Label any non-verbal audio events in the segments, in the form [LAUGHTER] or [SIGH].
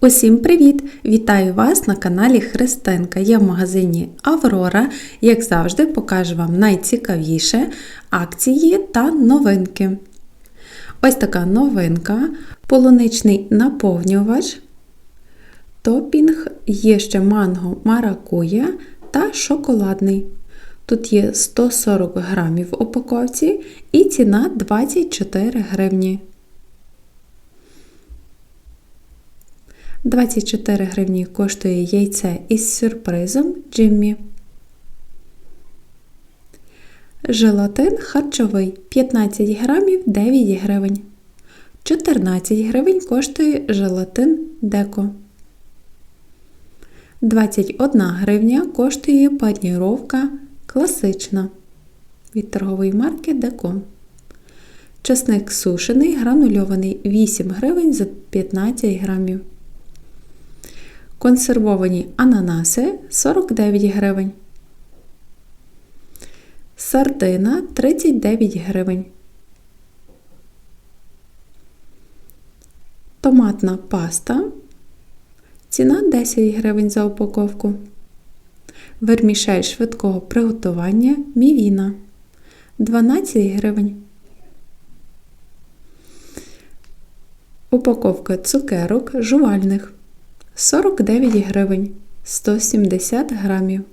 Усім привіт! Вітаю вас на каналі Христинка. Я в магазині Аврора. Як завжди, покажу вам найцікавіше акції та новинки. Ось така новинка: полуничний наповнювач, топінг, є ще манго маракуя та шоколадний. Тут є 140 грамів в упаковці і ціна 24 гривні. 24 гривні коштує яйце із сюрпризом Джиммі. Желатин харчовий 15 грамів 9 гривень. 14 гривень коштує желатин деко. 21 гривня коштує паніровка класична від торгової марки Деко. Часник сушений, гранульований 8 гривень за 15 грамів. Консервовані ананаси 49 гривень. Сардина 39 гривень. Томатна паста. Ціна 10 гривень за упаковку. Вермішель швидкого приготування мівіна 12 гривень. Упаковка цукерок жувальних 49 гривень 170 грамів.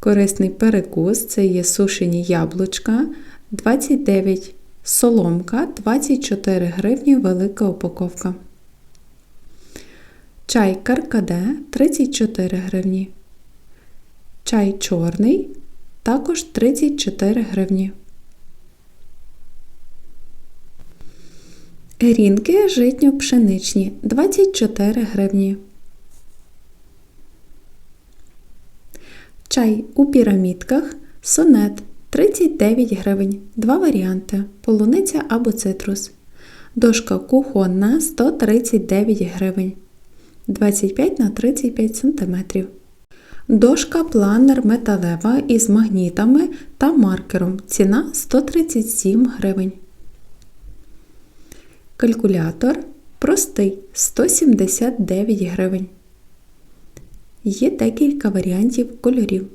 Корисний перекус це є сушені яблучка 29 соломка 24 гривні велика упаковка. Чай каркаде 34 гривні. Чай чорний також 34 гривні. Грінки житньо-пшеничні 24 гривні. Чай у пірамідках сонет 39 гривень. Два варіанти полуниця або цитрус. Дошка кухонна 139 гривень 25 на 35 см. Дошка планер металева із магнітами та маркером. Ціна 137 гривень. Калькулятор простий 179 гривень. Є декілька варіантів кольорів.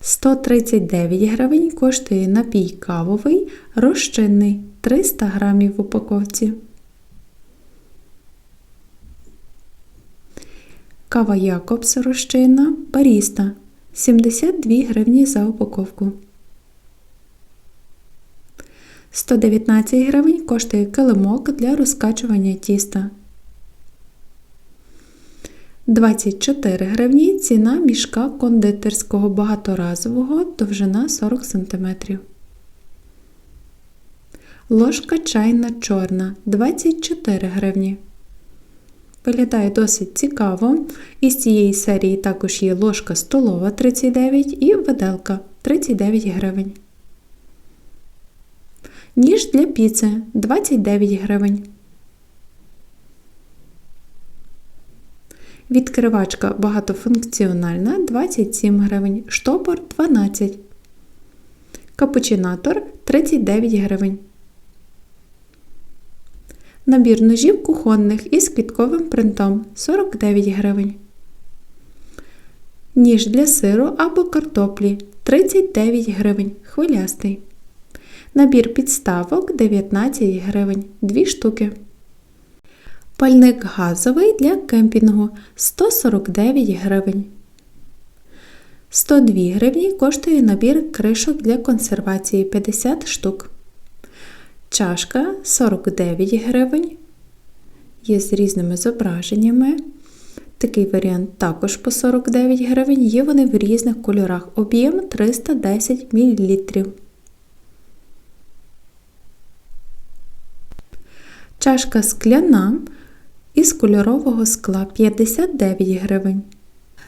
139 гривень коштує напій кавовий розчинний 300 грамів в упаковці. Кава Якобс розчинна Баріста 72 гривні за упаковку. 119 гривень коштує килимок для розкачування тіста. 24 гривні ціна мішка кондитерського багаторазового довжина 40 см. Ложка чайна чорна 24 гривні. Виглядає досить цікаво. Із цієї серії також є ложка столова 39 і виделка 39 гривень. Ніж для піци 29 гривень. Відкривачка багатофункціональна 27 гривень. Штопор 12. Капучинатор 39 гривень. Набір ножів кухонних із квітковим принтом 49 гривень. Ніж для сиру або картоплі 39 гривень. Хвилястий. Набір підставок 19 гривень 2 штуки. Пальник газовий для кемпінгу 149 гривень. 102 гривні коштує набір кришок для консервації 50 штук. Чашка 49 гривень. Є з різними зображеннями. Такий варіант також по 49 гривень. Є вони в різних кольорах. Об'єм 310 мл. Чашка скляна із кольорового скла 59 гривень.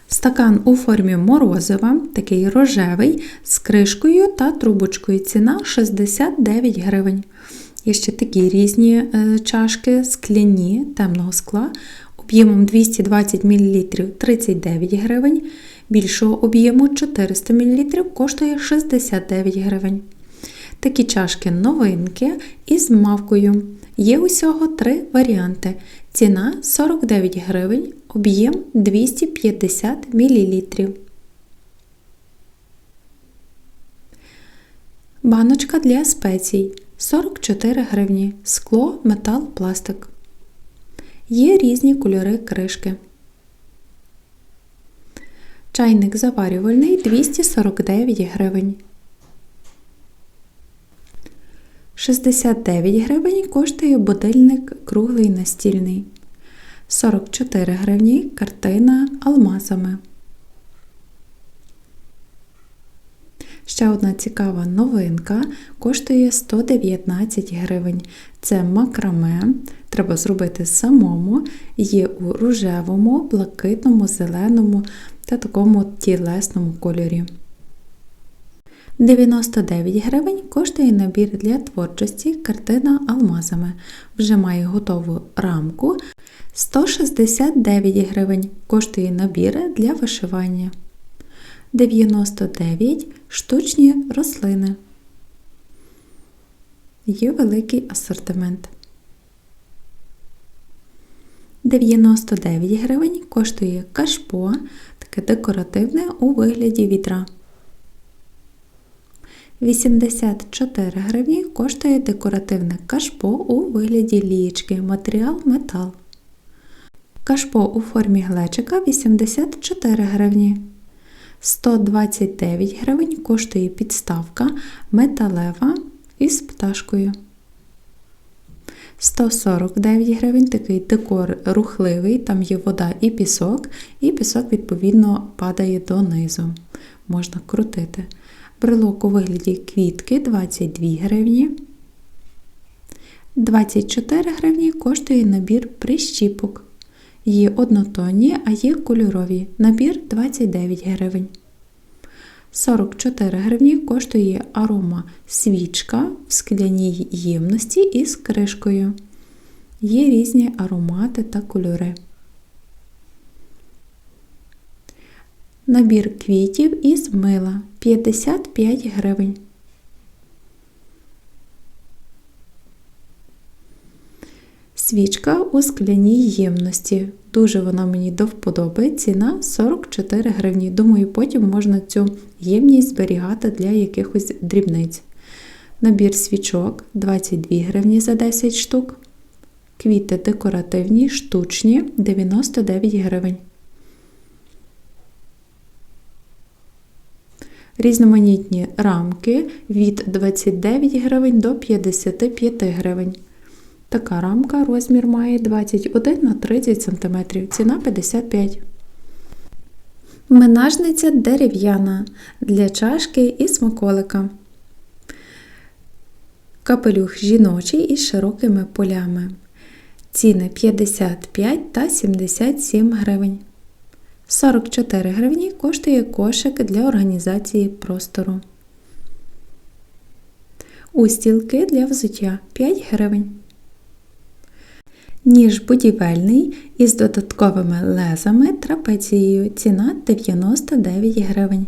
Стакан у формі морозива, такий рожевий, з кришкою та трубочкою. Ціна 69 гривень. Є ще такі різні е, чашки скляні темного скла, об'ємом 220 мл 39 гривень, більшого об'єму 400 мл коштує 69 гривень. Такі чашки новинки із мавкою. Є усього три варіанти. Ціна 49 гривень, об'єм 250 мл. Баночка для спецій 44 гривні. Скло, метал, пластик. Є різні кольори кришки. Чайник заварювальний 249 гривень. 69 гривень коштує будильник круглий настільний. 44 гривні картина алмазами. Ще одна цікава новинка коштує 119 гривень. Це макраме. Треба зробити самому. Є у рожевому, блакитному, зеленому та такому тілесному кольорі. 99 гривень коштує набір для творчості картина алмазами. Вже має готову рамку. 169 гривень коштує набір для вишивання. 99 штучні рослини. Є великий асортимент. 99 гривень коштує кашпо, таке декоративне у вигляді вітра. 84 гривні коштує декоративне кашпо у вигляді лієчки, матеріал метал. Кашпо у формі глечика 84 гривні. 129 гривень коштує підставка металева із пташкою. 149 гривень такий декор рухливий, там є вода і пісок, і пісок, відповідно, падає донизу. Можна крутити. Брелок у вигляді квітки 22 гривні. 24 гривні коштує набір прищіпок. Є однотонні, а є кольорові. Набір 29 гривень. 44 гривні коштує арома свічка в скляній ємності із кришкою. Є різні аромати та кольори. Набір квітів із мила 55 гривень. Свічка у скляній ємності. Дуже вона мені до вподоби. Ціна 44 гривні. Думаю, потім можна цю ємність зберігати для якихось дрібниць. Набір свічок 22 гривні за 10 штук. Квіти декоративні, штучні 99 гривень. Різноманітні рамки від 29 гривень до 55 гривень. Така рамка розмір має 21 на 30 см, ціна 55 Менажниця дерев'яна для чашки і смаколика. Капелюх жіночий із широкими полями. Ціни 55 та 77 гривень. 44 гривні коштує кошик для організації простору. Устілки для взуття 5 гривень ніж будівельний із додатковими лезами трапецією. Ціна 99 гривень.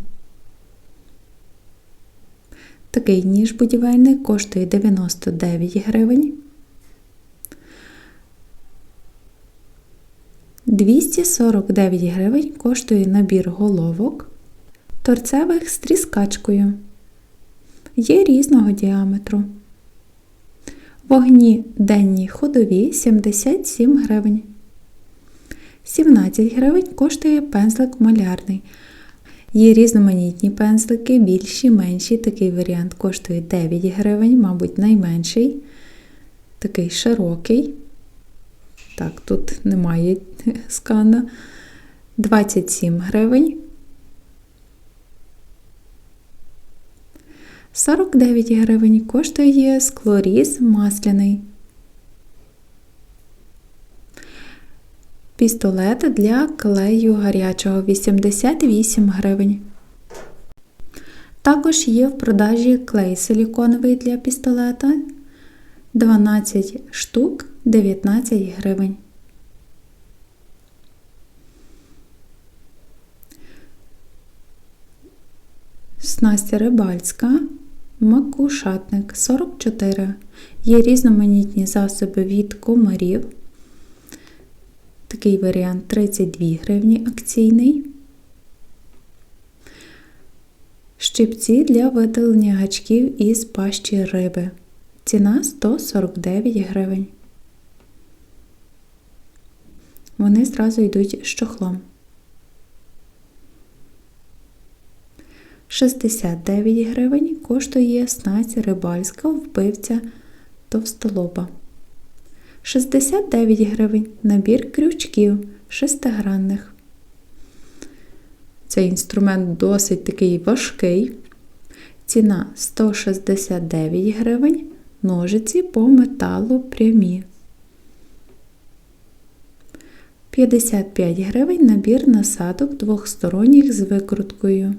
Такий ніж будівельний коштує 99 гривень. 249 гривень коштує набір головок торцевих з тріскачкою. Є різного діаметру. Вогні денні ходові 77 гривень. 17 гривень коштує пензлик малярний. Є різноманітні пензлики, більші, менші. Такий варіант коштує 9 гривень, мабуть, найменший. Такий широкий. Так, тут немає [LAUGHS] скана. 27 гривень. 49 гривень коштує склоріз масляний. Пістолет для клею гарячого 88 гривень. Також є в продажі клей силіконовий для пістолета 12 штук 19 гривень. Снастя рибальська Макушатник 44. Є різноманітні засоби від комарів. Такий варіант 32 гривні акційний. Щипці для видалення гачків із пащі риби. Ціна 149 гривень. Вони зразу йдуть з чохлом. 69 гривень коштує снасть рибальська вбивця товстолоба. 69 гривень набір крючків шестигранних. Цей інструмент досить такий важкий. Ціна 169 гривень, ножиці по металу прямі. 55 гривень набір насадок двохсторонніх з викруткою.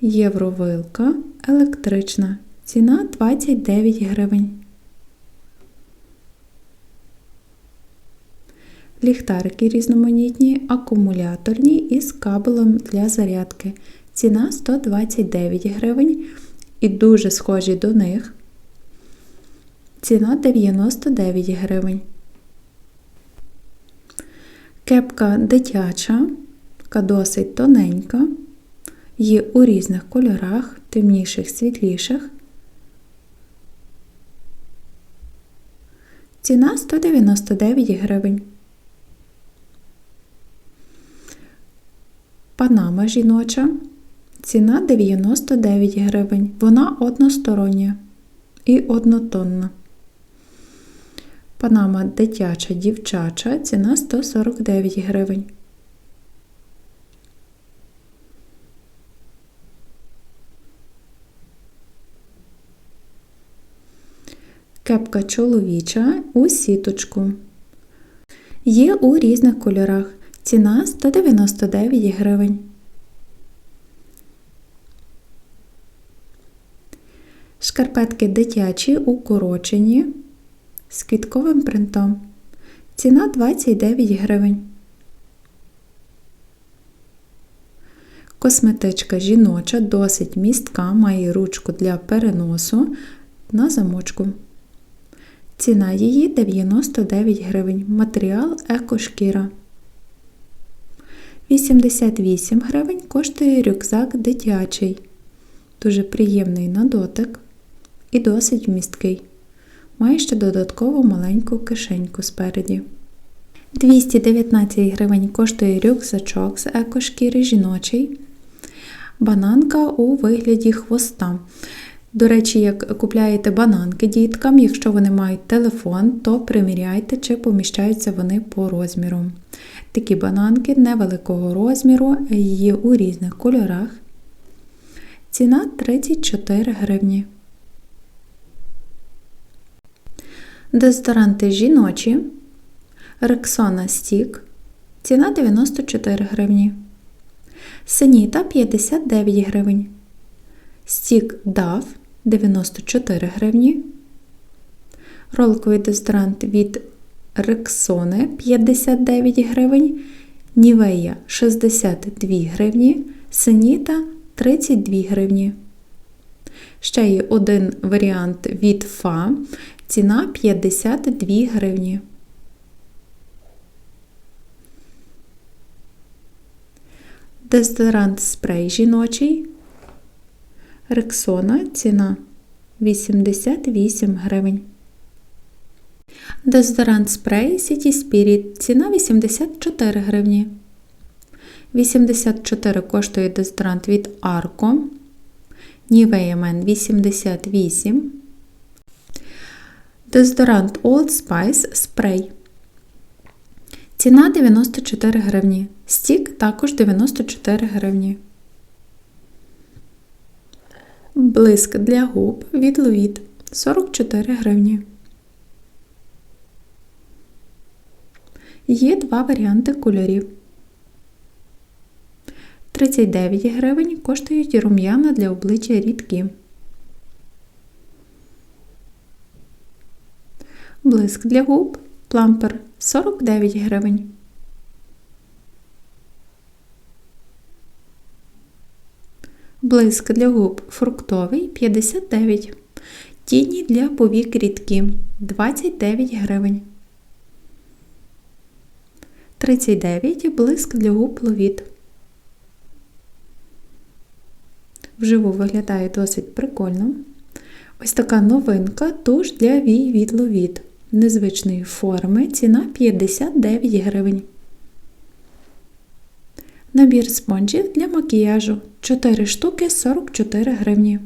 Євровилка електрична. Ціна 29 гривень. Ліхтарики різноманітні, акумуляторні із кабелем для зарядки. Ціна 129 гривень і дуже схожі до них. Ціна 99 гривень. Кепка дитяча, така досить тоненька. Є у різних кольорах, темніших, світліших. Ціна 199 гривень. Панама жіноча. Ціна 99 гривень. Вона одностороння і однотонна. Панама дитяча дівчача. Ціна 149 гривень. Кепка чоловіча у сіточку. Є у різних кольорах. Ціна 199 гривень. Шкарпетки дитячі укорочені з квітковим принтом. Ціна 29 гривень. Косметичка жіноча досить містка, має ручку для переносу на замочку. Ціна її 99 гривень. Матеріал екошкіра. 88 гривень коштує рюкзак дитячий. Дуже приємний на дотик і досить вмісткий. Має ще додаткову маленьку кишеньку спереді. 219 гривень коштує рюкзачок з екошкіри жіночий. Бананка у вигляді хвоста. До речі, як купляєте бананки діткам, якщо вони мають телефон, то приміряйте, чи поміщаються вони по розміру. Такі бананки невеликого розміру, є у різних кольорах. Ціна 34 гривні. Дезодоранти жіночі. Рексона Стік. Ціна 94 гривні. Синіта 59 гривень. Стік DAF 94 гривні. Роликовий дезодорант від Рексони 59 гривень. Нівея 62 гривні. Синіта 32 гривні. Ще є один варіант від ФА. Ціна 52 гривні. Дезодорант спрей жіночий. Рексона ціна 88 гривень. Дезодорант спрей City Spirit ціна 84 гривні. 84 коштує дезодорант від Arco. Nivea Men 88. Дезодорант Old Spice спрей. Ціна 94 гривні. Стік також 94 гривні. Блиск для губ від Ловіт 44 гривні. Є два варіанти кольорів. 39 гривень коштують рум'яна для обличчя рідкі. Блиск для губ плампер 49 гривень. Блиск для губ фруктовий 59. Тіні для повік рідкі 29 гривень. 39 блиск для губ ловіт. Вживу виглядає досить прикольно. Ось така новинка туш для вій від ловіт. Незвичної форми ціна 59 гривень. Набір спонжів для макіяжу 4 штуки 44 гривні.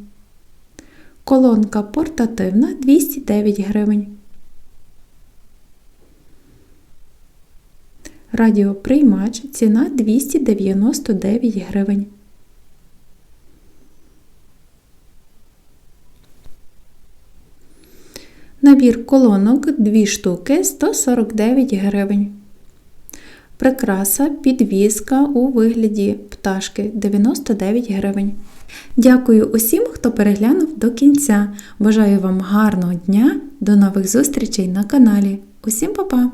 Колонка портативна 209 гривень. Радіоприймач ціна 299 гривень. Набір колонок 2 штуки 149 гривень. Прикраса підвіска у вигляді пташки 99 гривень. Дякую усім, хто переглянув до кінця. Бажаю вам гарного дня, до нових зустрічей на каналі. Усім па-па!